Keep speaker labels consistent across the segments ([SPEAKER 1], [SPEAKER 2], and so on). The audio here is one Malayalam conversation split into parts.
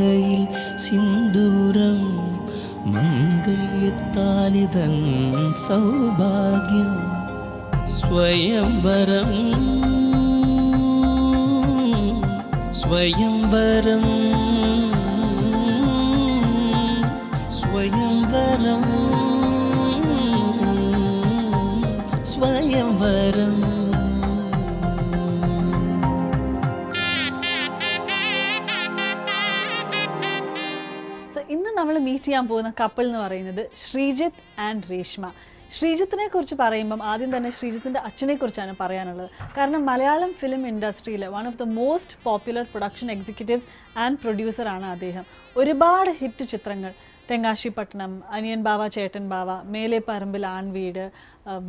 [SPEAKER 1] സീമന്തരേഖയിൽ സിന്ദൂരം മംഗല്യത്താലിതൻ സൗഭാഗ്യം സ്വയംവരം സ്വയംവരം.
[SPEAKER 2] മീറ്റ് ചെയ്യാൻ പോകുന്ന കപ്പിൾ എന്ന് പറയുന്നത് ശ്രീജിത്ത് ആൻഡ് രേഷ്മ. ശ്രീജിത്തിനെ കുറിച്ച് പറയുമ്പം ആദ്യം തന്നെ ശ്രീജിത്തിന്റെ അച്ഛനെ കുറിച്ചാണ് പറയാനുള്ളത്. കാരണം Malayalam film ഇൻഡസ്ട്രിയിലെ one of the most popular production executives and പ്രൊഡ്യൂസറാണ് അദ്ദേഹം. ഒരുപാട് ഹിറ്റ് ചിത്രങ്ങൾ. തെങ്കാശിപ്പട്ടണം അനിയൻ ബാവ ചേട്ടൻ ബാവ മേലെ പറമ്പിൽ ആൺവീട് വീട്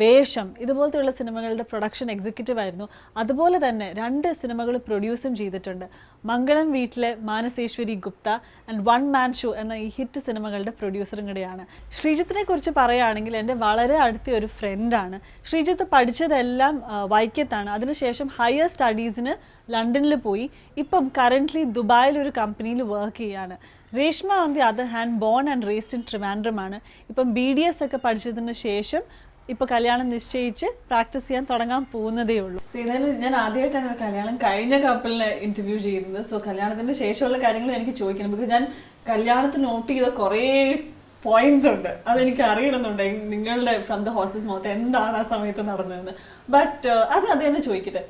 [SPEAKER 2] വേഷം ഇതുപോലത്തെയുള്ള സിനിമകളുടെ പ്രൊഡക്ഷൻ എക്സിക്യൂട്ടീവ് ആയിരുന്നു. അതുപോലെ തന്നെ രണ്ട് സിനിമകൾ പ്രൊഡ്യൂസും ചെയ്തിട്ടുണ്ട്. മംഗളം വീട്ടിലെ Manaseswari Gupta and one man show എന്ന ഈ ഹിറ്റ് സിനിമകളുടെ പ്രൊഡ്യൂസറും കൂടെയാണ്. ശ്രീജിത്തിനെ കുറിച്ച് പറയുകയാണെങ്കിൽ എന്റെ വളരെ അടുത്ത ഒരു ഫ്രണ്ടാണ് ശ്രീജിത്ത് പഠിച്ചതെല്ലാം വൈക്കത്താണ്. അതിനുശേഷം ഹയർ സ്റ്റഡീസിന് ലണ്ടനിൽ പോയി. ഇപ്പം കറന്റ്ലി ദുബായിൽ ഒരു കമ്പനിയിൽ വർക്ക് ചെയ്യാണ്. Reshma on the other hand born and raised in ട്രിവാൻഡ്രമാണ് ഇപ്പം ബി ഡി എസ് ഒക്കെ പഠിച്ചതിന് ശേഷം ഇപ്പൊ കല്യാണം നിശ്ചയിച്ച് പ്രാക്ടീസ് ചെയ്യാൻ തുടങ്ങാൻ പോകുന്നതേ ഉള്ളൂ. ഏതായാലും ഞാൻ ആദ്യമായിട്ടാണ് കല്യാണം കഴിഞ്ഞ കപ്പിളിനെ ഇന്റർവ്യൂ ചെയ്യുന്നത്. സോ കല്യാണത്തിന്റെ ശേഷമുള്ള കാര്യങ്ങൾ എനിക്ക് ചോദിക്കണം. ബിക്കോസ് ഞാൻ കല്യാണത്തിന് നോട്ട് ചെയ്ത കുറേ പോയിന്റ്സ് ഉണ്ട്. അതെനിക്ക് അറിയണമെന്നുണ്ട്. നിങ്ങളുടെ ഫ്രം ദ ഹോസ്റ്റൽസ് മൗത്ത് എന്താണ് ആ സമയത്ത് നടന്നതെന്ന്. ബട്ട് അത് അത് തന്നെ ചോദിക്കട്ടെ.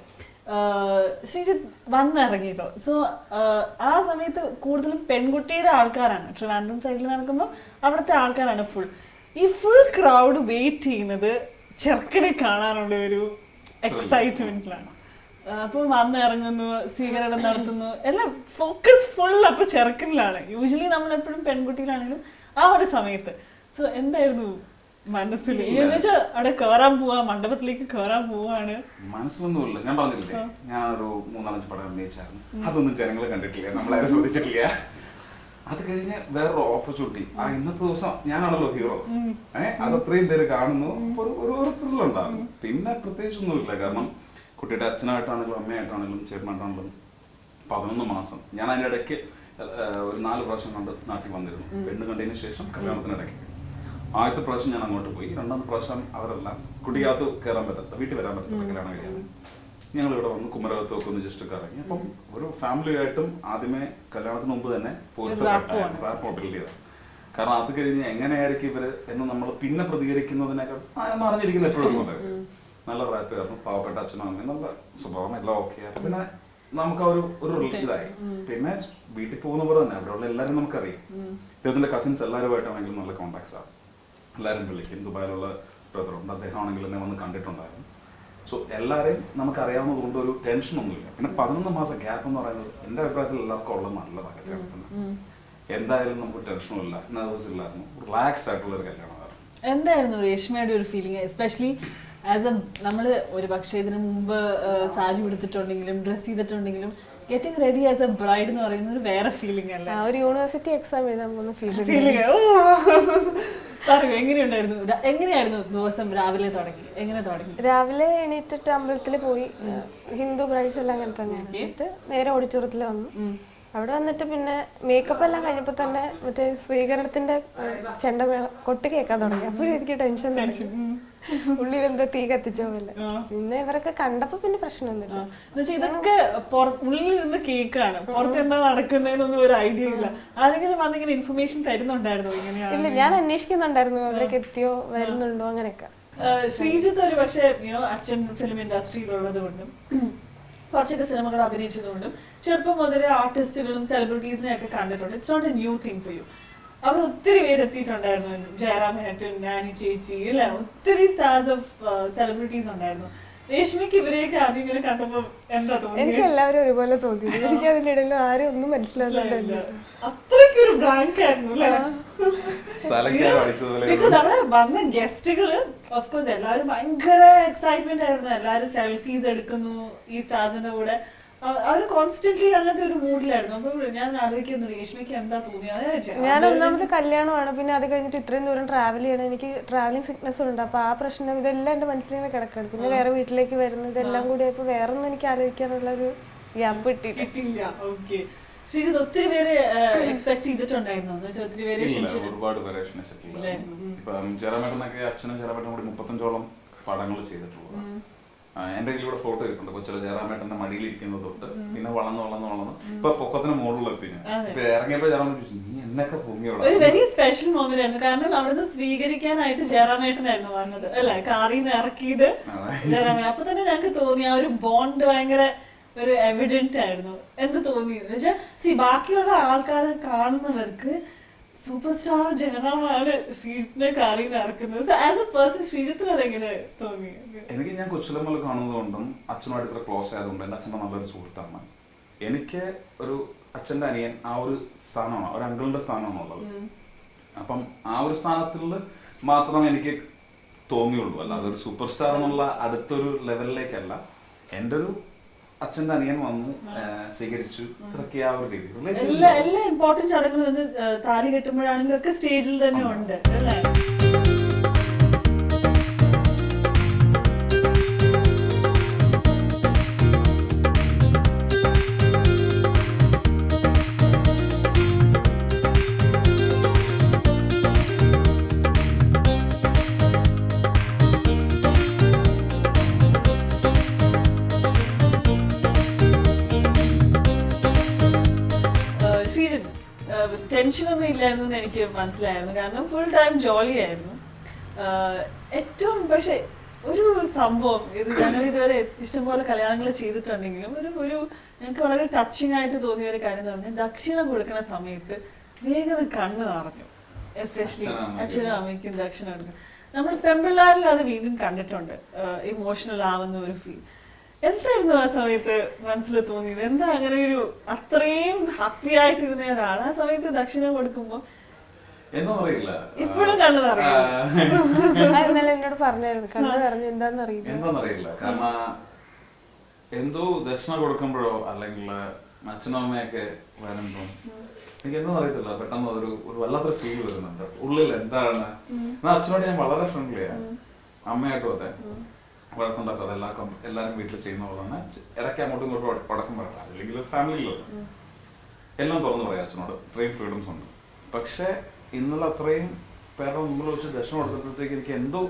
[SPEAKER 2] ശ്രീജിത്ത് വന്നിറങ്ങിയിട്ടോ സോ ആ സമയത്ത് കൂടുതലും പെൺകുട്ടിയുടെ ആൾക്കാരാണ്. ട്രിവാൻഡ്രം സൈഡിൽ നടക്കുമ്പോൾ അവിടുത്തെ ആൾക്കാരാണ് ഫുൾ ഈ ഫുൾ ക്രൗഡ് വെയിറ്റ് ചെയ്യുന്നത് ചെറുക്കനെ കാണാനുള്ള ഒരു എക്സൈറ്റ്മെന്റിലാണ് അപ്പോൾ വന്ന് ഇറങ്ങുന്നു സ്വീകരണം നടത്തുന്നു എല്ലാം ഫോക്കസ് ഫുൾ അപ്പൊ ചെറുക്കനിലാണ്. യൂഷ്വലി നമ്മൾ എപ്പോഴും പെൺകുട്ടിയിലാണെങ്കിലും ആ ഒരു സമയത്ത്. സോ എന്തായിരുന്നു മനസ്സിൽ വെച്ചാൽ അവിടെ കേറാൻ പോവാ മണ്ഡപത്തിലേക്ക് കേറാൻ പോവാണ്.
[SPEAKER 3] മനസ്സിലൊന്നുമില്ല. ഞാൻ പറഞ്ഞില്ലേ? ഞാൻ ഒരു മൂന്നാലഞ്ച് പടം അഭിനയിച്ചായിരുന്നു. അതൊന്നും ജനങ്ങൾ കണ്ടിട്ടില്ല. നമ്മളാരും ശ്രദ്ധിച്ചിട്ടില്ല. അത് കഴിഞ്ഞ് വേറൊരു ഓപ്പർച്യൂണിറ്റി ആ ഇന്നത്തെ ദിവസം ഞാനാണല്ലോ ഹീറോ ഏഹ് അത് അത്രയും പേര് കാണുന്നു. ഒരു ഒരു ഒന്നുമില്ല ത്രില്ലുണ്ടാകും പിന്നെ പ്രത്യേകിച്ചൊന്നുമില്ല. കാരണം കുട്ടിയുടെ അച്ഛനായിട്ടാണെങ്കിലും അമ്മയായിട്ടാണെങ്കിലും ചേട്ടനായിട്ടാണെങ്കിലും പതിനൊന്ന് മാസം. ഞാൻ അതിന്റെ ഇടയ്ക്ക് ഒരു നാല് പ്രാവശ്യം കണ്ട് നാട്ടിൽ വന്നിരുന്നു. പെണ്ണ് കണ്ടതിന് ശേഷം കല്യാണത്തിനിടയ്ക്ക്. ആദ്യത്തെ പ്രാവശ്യം ഞാൻ അങ്ങോട്ട് പോയി. രണ്ടാമത്തെ പ്രാവശ്യം അവരെല്ലാം കുട്ടിക്കകത്ത് കയറാൻ പറ്റാത്ത വീട്ടിൽ വരാൻ പറ്റാത്ത കല്യാണം കഴിയാൻ ഞങ്ങൾ ഇവിടെ വന്ന് കുമരകത്തൊക്കെ ഒന്ന് ജസ്റ്റ് കറങ്ങി. അപ്പം ഒരു ഫാമിലി ആയിട്ടും ആദ്യമേ കല്യാണത്തിന് മുമ്പ് തന്നെ റാപ്പ് ചെയ്തത് കാരണം അത് കഴിഞ്ഞ് എങ്ങനെയായിരിക്കും ഇവർ എന്ന് നമ്മൾ പിന്നെ പ്രതികരിക്കുന്നതിനേക്കാൾ അറിഞ്ഞിരിക്കുന്ന എപ്പോഴും ഉണ്ട് നല്ല റാപ്പ് കാരണം പാവപ്പെട്ട അച്ഛനും അമ്മയും നല്ല സ്വഭാവം എല്ലാം ഓക്കെ പിന്നെ നമുക്ക് ഒരു ഒരു ഇതായി. പിന്നെ വീട്ടിൽ പോകുന്ന പോലെ തന്നെ അവിടെയുള്ള എല്ലാവരും നമുക്കറിയാം. ഇദ്ദേഹത്തിന്റെ കസിൻസ് എല്ലാവരുമായിട്ടാണെങ്കിലും നല്ല കോണ്ടാക്ട്സ് ആണ്. എല്ലാവരും വിളിക്കും. ദുബായിലുള്ള ബ്രദറുണ്ട് അദ്ദേഹം ആണെങ്കിൽ എന്നെ വന്ന് കണ്ടിട്ടുണ്ടായിരുന്നു. സോ എല്ലാവരെയും നമുക്കറിയാവുന്നത് കൊണ്ട് ഒരു ടെൻഷനൊന്നുമില്ല പിന്നെ പതിനൊന്ന് മാസം ഗ്യാപ്പ് എന്ന് പറയുന്നത് എന്റെ അഭിപ്രായത്തിൽ എല്ലാവർക്കും ഉള്ളത് നല്ലതാണ് കല്യാണത്തിന്. എന്തായാലും നമുക്ക് ടെൻഷനും ഇല്ല നെർവസ് ഇല്ലായിരുന്നു. റിലാക്സ്ഡ് ആയിട്ടുള്ള ഒരു കല്യാണമായിരുന്നു.
[SPEAKER 2] എന്തായിരുന്നു രേഷ്മയുടെ ഒരു ഫീലിംഗ് എസ്പെഷ്യലി ആസ് എ നമ്മൾ ഒരു പക്ഷേ ഇതിനു മുമ്പ് സാരി ഉടുത്തിട്ടുണ്ടെങ്കിലും ഡ്രസ് ചെയ്തിട്ടുണ്ടെങ്കിലും getting ready as a bride എന്ന് പറയുന്നത് ഒരു വേറെ ഫീലിംഗ് അല്ല?
[SPEAKER 4] ആ ഒരു യൂണിവേഴ്സിറ്റി എക്സാം എഴുതാൻ പോകുന്ന
[SPEAKER 2] ഫീലിംഗ് പറയൂ എങ്ങനെയുണ്ടായിരുന്നു? ര- എങ്ങനെയായിരുന്നു ദിവസം രാവിലെ തുടങ്ങി? എങ്ങനെ തുടങ്ങി?
[SPEAKER 4] രാവിലെ എണീറ്റിട്ട് അമ്പലത്തിൽ പോയി. ഹിന്ദു ബ്രൈഡ്സ് എല്ലാം അങ്ങനെ തന്നെയാണ് എന്നിട്ട് നേരെ ഓഡിറ്റോറിയത്തിൽ വന്നു. അവിടെ വന്നിട്ട് പിന്നെ മേക്കപ്പ് എല്ലാം കഴിഞ്ഞപ്പോൾ തന്നെ മറ്റേ സ്വീകരണത്തിന്റെ ചെണ്ട മേള കൊട്ട് കേൾക്കാൻ തുടങ്ങി. അപ്പോഴും എനിക്ക് ടെൻഷൻ തുടങ്ങി. ഉള്ളിൽ എന്തോ തീ കത്തിച്ച പോലെ. പിന്നെ ഇവരൊക്കെ കണ്ടപ്പോ പിന്നെ പ്രശ്നമൊന്നുമില്ല
[SPEAKER 2] ഇതൊക്കെ ഉള്ളിൽ നിന്ന് കേക്കാണ് പുറത്ത് എന്താ നടക്കുന്നതെന്നൊന്നും ഒരു ഐഡിയ ഇല്ല. ആരെങ്കിലും വന്നിങ്ങനെ ഇൻഫർമേഷൻ തരുന്നുണ്ടായിരുന്നു ഇങ്ങനെയാണ്?
[SPEAKER 4] ഇല്ല ഞാൻ അന്വേഷിക്കുന്നുണ്ടായിരുന്നു. അവരൊക്കെ എത്തിയോ വരുന്നുണ്ടോ അങ്ങനെയൊക്കെ.
[SPEAKER 2] ശ്രീജിത്ത് ഒരു പക്ഷേ അച്ഛൻ ഫിലിം ഇൻഡസ്ട്രിയിലുള്ളത് കൊണ്ടും കുറച്ചൊക്കെ സിനിമകൾ അഭിനയിച്ചതുകൊണ്ടും ചെറുപ്പം മുതലേ ആർട്ടിസ്റ്റുകളും സെലിബ്രിറ്റീസിനെ ഒക്കെ കണ്ടിട്ടുണ്ട്. It's not a new thing for you അവിടെ ഒത്തിരി പേര് എത്തിയിട്ടുണ്ടായിരുന്നു ജയറാം ഏട്ടൻ നാനി ചേച്ചി അല്ലെ ഒത്തിരി സ്റ്റാർസ് ഓഫ് സെലിബ്രിറ്റീസ് ഉണ്ടായിരുന്നു. രേഷ്മിക്ക് ഇവരെയൊക്കെ ആദ്യം ഇങ്ങനെ കണ്ടപ്പോൾ എന്താ
[SPEAKER 4] എനിക്ക് എല്ലാവരും ഒരുപോലെ തോന്നി. എനിക്ക് അതിന്റെ ഇടയിൽ ആരും ഒന്നും മനസ്സിലാകുന്നുണ്ടല്ലോ
[SPEAKER 2] അത്രയ്ക്ക് ഒരു ബ്ലാങ്ക് ആയിരുന്നു ബിക്കോസ് അവിടെ വന്ന ഗസ്റ്റുകൾ ഓഫ്കോഴ്സ് എല്ലാവരും ഭയങ്കര എക്സൈറ്റ്മെന്റ് ആയിരുന്നു. എല്ലാവരും സെൽഫീസ് എടുക്കുന്നു ഈ സ്റ്റാർസിന്റെ കൂടെ. അവർ കോൺസ്റ്റന്റ്ലി അങ്ങനത്തെ ഒരു മൂഡിലായിരുന്നു. അപ്പൊ ഞാൻ ആലോചിക്കുന്നു രേഷ്മയ്ക്ക് എന്താ തോന്നിയത്
[SPEAKER 4] ഞാൻ ഒന്നാമത് കല്യാണമാണ്. പിന്നെ അത് കഴിഞ്ഞിട്ട് ഇത്രയും ദൂരം ട്രാവൽ ചെയ്യണം. എനിക്ക് ട്രാവലിംഗ് സിക്നസ് ഉണ്ട്. അപ്പൊ ആ പ്രശ്നം ഇതെല്ലാം എന്റെ മനസ്സിലിങ്ങനെ കിടക്കണം പിന്നെ വേറെ വീട്ടിലേക്ക് വരുന്നത് ഇതെല്ലാം കൂടി ആയപ്പോ വേറെ ഒന്നും എനിക്ക് ആലോചിക്കാനുള്ള ഒരു ഗ്യാപ്പ്
[SPEAKER 2] കിട്ടിയിട്ടില്ല. ഒത്തിരി പേര് എക്സ്പെക്ട് ചെയ്തിട്ടുണ്ടായിരുന്നു. ഒത്തിരി പേര്
[SPEAKER 3] ഒരുപാട്. ഇപ്പം ജയറാമേട്ടനൊക്കെ അച്ഛനും ജയറാമേട്ടനും കൂടി മുപ്പത്തഞ്ചോളം പടങ്ങൾ ചെയ്തിട്ടുള്ളത് എന്റെ കയ്യിലൂടെ ഫോട്ടോ ഇരിപ്പുണ്ട് കൊച്ചിലെ ജയറാമേട്ടന്റെ മടിയിൽ തൊട്ട്. പിന്നെ വളർന്ന് വളർന്ന് വളർന്ന് ഇപ്പൊ പൊക്കത്തിന് മുകളിലെത്തി. ഇപ്പൊ ഇറങ്ങിയപ്പോ ജയറാമേട്ടൻ ചോദിച്ചു നീ എന്നൊക്കെ പൊങ്ങിയോളാം
[SPEAKER 2] ഒരു വെരി സ്പെഷ്യൽ മോമെന്റ് ആണ് കാരണം അവിടുന്ന് സ്വീകരിക്കാനായിട്ട് ജയറാമേട്ടനായിരുന്നു വന്നത്. അല്ലെ? കാറിൽ നിന്ന് ഇറക്കിയത്. ജയറാമേട്ടൻ അപ്പൊ തന്നെ ഞങ്ങൾക്ക് തോന്നി ആ ഒരു ബോണ്ട് ഭയങ്കര ഒരു എവിഡന്റ് ആയിരുന്നു. എന്ത് തോന്നി? എന്ന് വെച്ചാൽ സി ബാക്കിയുള്ള ആൾക്കാരെ കാണുന്നവർക്ക് സൂപ്പർ സ്റ്റാർ ജയറാമാണ് ശ്രീജിത്തിനെ കാറിൽ നടക്കുന്നത് ആസ് എ പേഴ്സൺ ശ്രീജിത്തിന് അതെങ്ങനെ തോന്നി?
[SPEAKER 3] എനിക്ക് ഞാൻ കൊച്ചിലെ കാണുന്നത് കാണുന്നതുകൊണ്ടും അച്ഛനുമായിട്ട് ഇത്ര ക്ലോസ് ആയതുകൊണ്ടും എന്റെ അച്ഛന്റെ നല്ലൊരു സുഹൃത്താണ് എനിക്ക് ഒരു അച്ഛന്റെ അനിയൻ ആ ഒരു സ്ഥാനമാണ് ഒരു അങ്കിളിന്റെ സ്ഥാനമാണുള്ളത് അപ്പം ആ ഒരു സ്ഥാനത്തിൽ മാത്രം എനിക്ക് തോന്നിയുള്ളൂ. അല്ലാതെ ഒരു സൂപ്പർ സ്റ്റാർ എന്നുള്ള അടുത്തൊരു ലെവലിലേക്കല്ല എന്റെ ഒരു അച്ഛന്റെ അനിയൻ വന്നു സ്വീകരിച്ചു. ഇതൊക്കെ ആ ഒരു രീതി.
[SPEAKER 2] എല്ലാ എല്ലാ ഇമ്പോർട്ടന്റ് ചടങ്ങുകളും ഇന്ന് താലി കെട്ടുമ്പോഴാണെങ്കിലും ഒക്കെ സ്റ്റേജിൽ തന്നെ ഉണ്ട് അല്ലേ? ടെൻഷനൊന്നും ഇല്ലായിരുന്നു എന്ന് എനിക്ക് മനസ്സിലായിരുന്നു. കാരണം ഫുൾ ടൈം ജോലിയായിരുന്നു. ആയിരുന്നു ഏറ്റവും പക്ഷെ ഒരു സംഭവം ഇത് ഞങ്ങൾ ഇതുവരെ ഇഷ്ടംപോലെ കല്യാണങ്ങൾ ചെയ്തിട്ടുണ്ടെങ്കിലും ഒരു ഒരു ഞങ്ങൾക്ക് വളരെ ടച്ചിങ് ആയിട്ട് തോന്നിയ ഒരു കാര്യം എന്ന് പറഞ്ഞാൽ ദക്ഷിണ കൊടുക്കുന്ന സമയത്ത് വേഗം കണ്ണ് നിറഞ്ഞു. എസ്പെഷ്യലി
[SPEAKER 3] അച്ഛനും അമ്മയ്ക്കും.
[SPEAKER 2] ദക്ഷിണ കൊടുക്കും. നമ്മൾ പെമ്പിള്ളാരിൽ അത് വീണ്ടും കണ്ടിട്ടുണ്ട്. ഇമോഷണൽ ആവുന്ന ഒരു ഫീൽ എന്തായിരുന്നു ആ സമയത്ത് മനസ്സിൽ തോന്നിയത്? എന്താ അങ്ങനെ ഒരു അത്രയും ഹാപ്പി ആയിട്ടിരുന്ന ഒരാൾ ആ സമയത്ത് ദക്ഷിണ കൊടുക്കുമ്പോ ഇപ്പോഴും കണ്ണു
[SPEAKER 4] ഇന്നലെ എന്നോട് പറഞ്ഞായിരുന്നു. കണ്ണു നിറഞ്ഞു എന്താന്ന് അറിയില്ല.
[SPEAKER 3] എന്താന്നറിയില്ല കാരണം എന്തോ ദക്ഷിണ കൊടുക്കുമ്പോഴോ അല്ലെങ്കിൽ അച്ഛനും അമ്മയൊക്കെ വരുമ്പോ എനിക്ക് എന്തോ അറിയത്തില്ല. പെട്ടെന്ന് ഒരു ഒരു വല്ലാത്തൊരു ഫീൽ വരുന്നുണ്ട്. ഉള്ളിൽ എന്താണ്? അച്ഛനോട് ഞാൻ വളരെ ഫ്രണ്ട്ലിയാണ് അമ്മയായിട്ടും അതെ. വഴക്കുണ്ടാക്കാതെ എല്ലാ എല്ലാവരും എല്ലാരും വീട്ടിൽ ചെയ്യുന്ന പോലെ തന്നെ ഇടയ്ക്ക് അങ്ങോട്ടും ഇങ്ങോട്ടും ഉട- വഴക്കാം അല്ലെങ്കിൽ ഫാമിലിയിൽ എല്ലാം തുറന്നു പറയാം അച്ഛനോട്. ഇത്രയും ഫ്രീഡംസ് ഉണ്ട്. പക്ഷെ ഇന്നലെ അത്രയും പേരുടെ മുമ്പിൽ വെച്ച് ദർശനം കൊടുത്തപ്പോഴത്തേക്ക് എനിക്ക് എന്തോ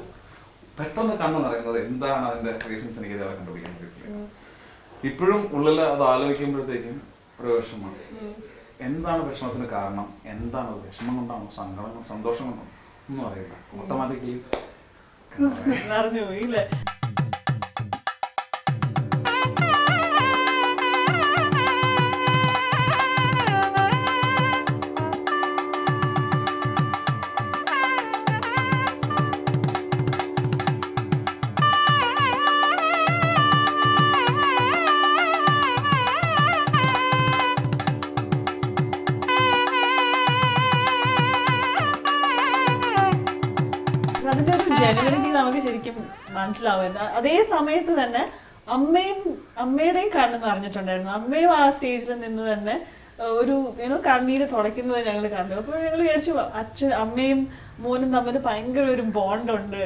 [SPEAKER 3] പെട്ടെന്ന് കണ്ണു നിറയുന്നത് എന്താണ് അതിന്റെ റീസൺസ് എനിക്ക് ഇതേ കണ്ടുപിടിക്കാൻ പറ്റില്ല ഇപ്പോഴും ഉള്ളിൽ അത് ആലോചിക്കുമ്പോഴത്തേക്കും ഒരു വിഷമമാണ്. എന്താണ് വിഷമത്തിന് കാരണം? എന്താണ് വിഷമം കൊണ്ടാണോ? സങ്കടം സന്തോഷം കൊണ്ടോ? ഒന്നും അറിയില്ല. ഓട്ടോമാറ്റിക്കലി
[SPEAKER 2] അറിഞ്ഞു പോയി ശരിക്കും മനസ്സിലാവുന്നത് അതേ സമയത്ത് തന്നെ അമ്മയും അമ്മയുടെയും കണ്ണ് നിറഞ്ഞിട്ടുണ്ടായിരുന്നു. അമ്മയും ആ സ്റ്റേജിൽ നിന്ന് തന്നെ ഒരു യൂനോ കണ്ണീര് തുടയ്ക്കുന്നത് ഞങ്ങൾ കണ്ടു. അപ്പോൾ ഞങ്ങൾ വിചാരിച്ചു അച്ഛൻ അമ്മയും മോനും തമ്മിൽ ഭയങ്കര ഒരു ബോണ്ടുണ്ട്.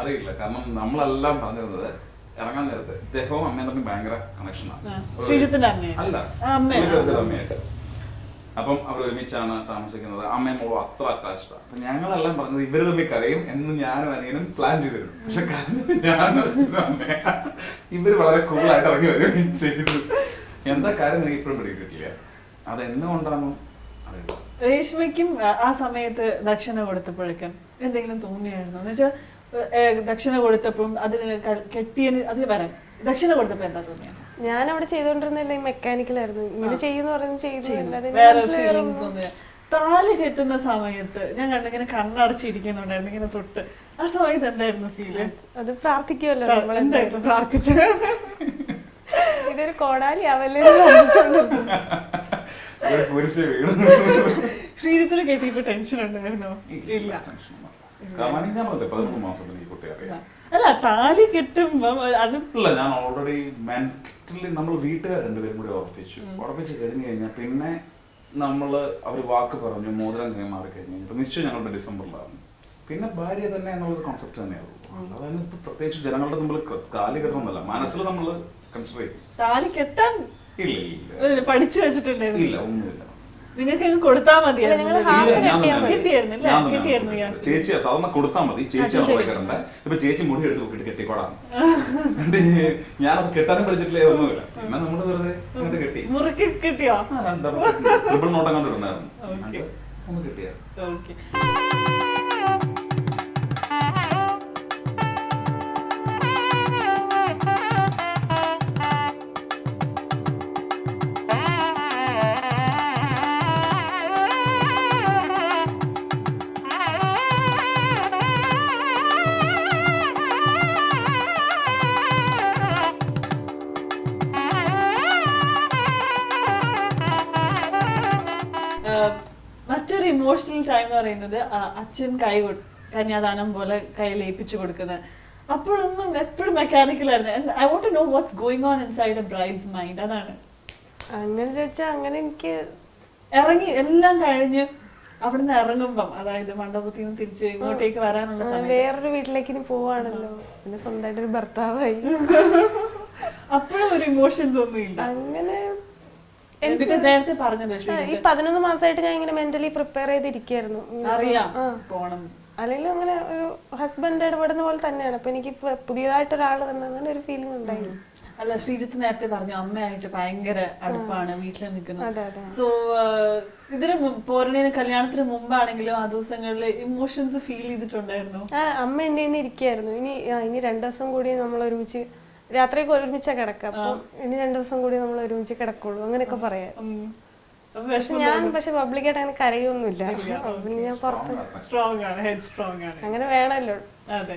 [SPEAKER 3] അറിയില്ല. കാരണം നമ്മളെല്ലാം പറഞ്ഞിരുന്നത് ഇറങ്ങാൻ നേരത്തെ. ഇദ്ദേഹവും അമ്മയും തമ്മിൽ ഭയങ്കര കണക്ഷനാണ്
[SPEAKER 2] ശ്രീജിത്തിന്റെ അമ്മയോ?
[SPEAKER 3] അല്ല അമ്മയായിട്ട്. അപ്പം അവർ ഒരുമിച്ചാണ് താമസിക്കുന്നത്. അമ്മയും മോളും അത്ര അറ്റാച്ച്ഡ് അപ്പൊ ഞങ്ങളെല്ലാം പറഞ്ഞത് ഇവർ തമ്മിൽ കരയും എന്ന് ഞാനും അനിയനും പ്ലാൻ ചെയ്തിരുന്നു. പക്ഷെ കാരണം ഞാൻ ഇവർ വളരെ കൂളായിട്ട് ഇറങ്ങി വരികയും ചെയ്തു. എന്താ കാര്യം എനിക്ക് ഇപ്പോഴും പിടികിട്ടില്ല അത് എന്തുകൊണ്ടാണോ
[SPEAKER 2] രേഷ്മയ്ക്കും ആ- സമയത്ത് ദക്ഷിണ കൊടുത്തപ്പോഴേക്കും എന്തെങ്കിലും തോന്നിയായിരുന്നു? എന്ന് വെച്ചാൽ ദക്ഷിണ കൊടുത്തപ്പം അതിന് കെട്ടിയന് അത് വരാം ദക്ഷിണ കൊടുത്തപ്പോ എന്താ തോന്നിയത്?
[SPEAKER 4] ഞാൻ അവിടെ ചെയ്തോണ്ടിരുന്നില്ല മെക്കാനിക്കലായിരുന്നു. ഇങ്ങനെ ചെയ്യുന്ന പറഞ്ഞു ചെയ്തു
[SPEAKER 2] താൽ കെട്ടുന്ന സമയത്ത് ഞാൻ കണ്ടിങ്ങനെ കണ്ണടച്ചിരിക്കുന്നുണ്ടായിരുന്നു ഇങ്ങനെ തൊട്ട്. ആ സമയത്ത് എന്തായിരുന്നു ഫീൽ
[SPEAKER 4] അത് പ്രാർത്ഥിക്കുമല്ലോ നമ്മൾ
[SPEAKER 2] എന്തായിരുന്നു പ്രാർത്ഥിച്ചത്?
[SPEAKER 4] ഇതൊരു കോടാലി ആവല്ലേ
[SPEAKER 2] ശ്രീജിത്തിന് കേട്ടിപ്പോ ടെൻഷൻ ഉണ്ടായിരുന്നോ? ഇല്ല.
[SPEAKER 3] മാസം കുട്ടി അറിയാം.
[SPEAKER 2] അല്ല താലി കെട്ടുമ്പോ അത്
[SPEAKER 3] ഇല്ല ഞാൻ ഓൾറെഡി മെന്റലി നമ്മൾ വീട്ടുകാർ രണ്ടുപേരും കൂടി ഉറപ്പിച്ചു. ഉറപ്പിച്ച് കഴിഞ്ഞു കഴിഞ്ഞാൽ പിന്നെ നമ്മൾ അവർ വാക്ക് പറഞ്ഞു മോതിരം കൈമാറി കഴിഞ്ഞു ഇപ്പൊ നിശ്ചയം ഞങ്ങളുടെ ഡിസംബറിലാണ് പിന്നെ ഭാര്യ തന്നെ എന്നുള്ളൊരു കോൺസെപ്റ്റ് തന്നെയാവും അതായത് ഇപ്പൊ പ്രത്യേകിച്ച് ജനങ്ങളുടെ നമ്മൾ താലി കെട്ടണമെന്നല്ല മനസ്സിൽ നമ്മൾ കൺസിഡർ ചെയ്യും.
[SPEAKER 2] താലി കെട്ടാൻ
[SPEAKER 3] ഇല്ല ഇല്ല.
[SPEAKER 2] പഠിച്ചു വെച്ചിട്ടുണ്ടായിരുന്നു.
[SPEAKER 3] ഇല്ല ഒന്നുമില്ല.
[SPEAKER 2] നിങ്ങൾക്ക് അങ്ങ് കൊടുത്താ
[SPEAKER 4] ഞങ്ങൾ
[SPEAKER 2] മതിയായിരുന്നു?
[SPEAKER 3] ഞാൻ. ഞാൻ. ചേച്ചി സാധാരണ കൊടുത്താൽ മതി. ചേച്ചി
[SPEAKER 2] അത് ശരി.
[SPEAKER 3] ഇപ്പൊ ചേച്ചി മുടി എടുത്ത് നോക്കിട്ട് കെട്ടിക്കോടാ ഞാനത് കെട്ടാനും പഠിച്ചിട്ടില്ല? ഒന്നുമില്ല. എന്നാ നമ്മൾ വെറുതെ അങ്ങോട്ട് കെട്ടി.
[SPEAKER 2] മുറുക്കി കിട്ടിയോ?
[SPEAKER 3] ട്രിപ്പിൾ നോട്ടം കണ്ടിട്ടുണ്ടായിരുന്നു ഒന്ന് കിട്ടിയ
[SPEAKER 2] ഓക്കെ ഇമോഷണൽ ടൈം എന്ന് പറയുന്നത് അച്ഛൻ കൈ കൊ- കന്യാദാനം പോലെ കയ്യിൽ ഏൽപ്പിച്ചു കൊടുക്കുന്നത്. അപ്പോഴൊന്നും എപ്പോഴും മെക്കാനിക്കൽ ആയിരുന്നു. I won't know what's going on inside a bride's mind അതാണ്.
[SPEAKER 4] അങ്ങനെ ചോദിച്ചാൽ അങ്ങനെ എനിക്ക്
[SPEAKER 2] ഇറങ്ങി എല്ലാം കഴിഞ്ഞ് അവിടുന്ന് ഇറങ്ങുമ്പം അതായത് മണ്ഡപത്തിൽ നിന്ന് തിരിച്ച് ഇങ്ങോട്ടേക്ക് വരാനുള്ള സമയം.
[SPEAKER 4] വേറൊരു വീട്ടിലേക്ക് ഇനി പോവാണല്ലോ. പിന്നെ സ്വന്തമായിട്ട് സ്വന്തമായിട്ടൊരു ഭർത്താവായി.
[SPEAKER 2] അപ്പോഴും ഒരു ഇമോഷൻസ് ഒന്നും ഇല്ല.
[SPEAKER 4] അങ്ങനെ
[SPEAKER 2] നേരത്തെ
[SPEAKER 4] ഈ പതിനൊന്ന് മാസമായിട്ട് ഞാൻ ഇങ്ങനെ മെന്റലി പ്രിപ്പയർ ചെയ്തിരിക്കായിരുന്നു
[SPEAKER 2] അറിയാം. പോണം.
[SPEAKER 4] അല്ലെങ്കിൽ അങ്ങനെ ഒരു ഹസ്ബൻഡ് ഇടപെടുന്ന പോലെ തന്നെയാണ്. അപ്പൊ എനിക്ക് പുതിയതായിട്ട് ഒരാൾ തന്നെ അങ്ങനെ ഒരു ഫീലിംഗ് ഉണ്ടായിരുന്നു.
[SPEAKER 2] അല്ല ശ്രീജിത്ത് നേരത്തെ പറഞ്ഞു അമ്മയായിട്ട് ഭയങ്കര അടുപ്പാണ് വീട്ടിൽ നിൽക്കുന്നത് സോ ഇതിന് പോരണേന് കല്യാണത്തിന് മുമ്പാണെങ്കിലും ആ ദിവസങ്ങളിൽ ഇമോഷൻസ് ഫീൽ ചെയ്തിട്ടുണ്ടായിരുന്നു.
[SPEAKER 4] അമ്മ എന്നെ ഇരിക്കായിരുന്നു ഇനി ഇനി രണ്ടു ദിവസം കൂടി നമ്മൾ ഒരുമിച്ച് രാത്രിയൊക്കെ ഒരുമിച്ചാ കിടക്കുക. അപ്പൊ ഇനി രണ്ടു ദിവസം കൂടി നമ്മൾ ഒരുമിച്ച് കിടക്കുള്ളൂ. അങ്ങനെയൊക്കെ പറയാം. പക്ഷെ ഞാൻ പക്ഷെ പബ്ലിക്കായിട്ട് അങ്ങനെ കരയൊന്നുമില്ല. പിന്നെ ഞാൻ പുറത്ത്
[SPEAKER 2] സ്ട്രോങ് ആണ്. ഹെഡ് സ്ട്രോങ് ആണ്.
[SPEAKER 4] അങ്ങനെ വേണമല്ലോ.
[SPEAKER 2] അതെ.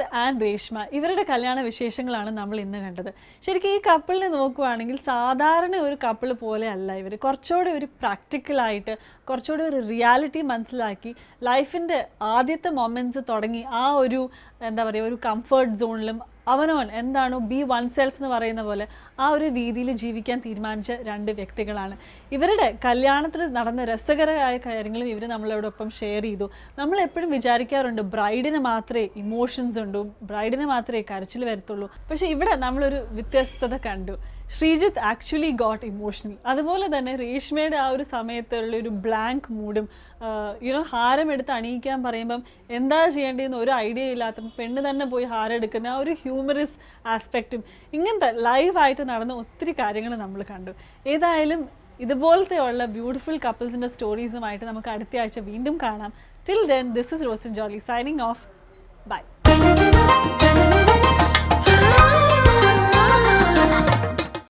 [SPEAKER 2] ആൻഡ് രേഷ്മ ഇവരുടെ കല്യാണ വിശേഷങ്ങളാണ് നമ്മൾ ഇന്ന് കണ്ടത്. ശരിക്കും ഈ കപ്പിളിനെ നോക്കുവാണെങ്കിൽ സാധാരണ ഒരു കപ്പിൾ പോലെ അല്ല ഇവർ കുറച്ചുകൂടെ ഒരു പ്രാക്ടിക്കലായിട്ട് കുറച്ചുകൂടെ ഒരു റിയാലിറ്റി മനസ്സിലാക്കി ലൈഫിന്റെ ആദ്യത്തെ മൊമെന്റ്സ് തുടങ്ങി ആ ഒരു എന്താ പറയുക ഒരു കംഫർട്ട് സോണിലും അവനവൻ എന്താണോ ബി വൺ സെൽഫ് എന്ന് പറയുന്ന പോലെ ആ ഒരു രീതിയിൽ ജീവിക്കാൻ തീരുമാനിച്ച രണ്ട് വ്യക്തികളാണ്. ഇവരുടെ കല്യാണത്തിൽ നടന്ന രസകരമായ കാര്യങ്ങളും ഇവർ നമ്മളോടൊപ്പം ഷെയർ ചെയ്തു. നമ്മൾ എപ്പോഴും വിചാരിക്കാറുണ്ട് ബ്രൈഡിന് മാത്രമേ ഇമോഷൻസ് ഉണ്ടു. ബ്രൈഡിന് മാത്രമേ കരച്ചിൽ വരത്തുള്ളൂ. പക്ഷെ ഇവിടെ നമ്മളൊരു വ്യത്യസ്തത കണ്ടു. ശ്രീജിത്ത് ആക്ച്വലി ഗോട്ട് ഇമോഷണൽ അതുപോലെ തന്നെ രേഷ്മയുടെ ആ ഒരു സമയത്തുള്ള ഒരു ബ്ലാങ്ക് മൂഡും യുനോ ഹാരം എടുത്ത് അണിയിക്കാൻ പറയുമ്പം എന്താ ചെയ്യേണ്ടതെന്ന് ഒരു ഐഡിയ ഇല്ലാത്ത പെണ്ണ് തന്നെ പോയി ഹാരം എടുക്കുന്ന ആ ഒരു ഹ്യൂമറസ് ആസ്പെക്റ്റും ഇങ്ങനത്തെ ലൈവായിട്ട് നടന്ന ഒത്തിരി കാര്യങ്ങൾ നമ്മൾ കണ്ടു. ഏതായാലും ഇതുപോലത്തെ ഉള്ള ബ്യൂട്ടിഫുൾ കപ്പിൾസിന്റെ സ്റ്റോറീസുമായിട്ട് നമുക്ക് അടുത്ത ആഴ്ച വീണ്ടും കാണാം. Till then this is Rosin Jolly signing off bye Then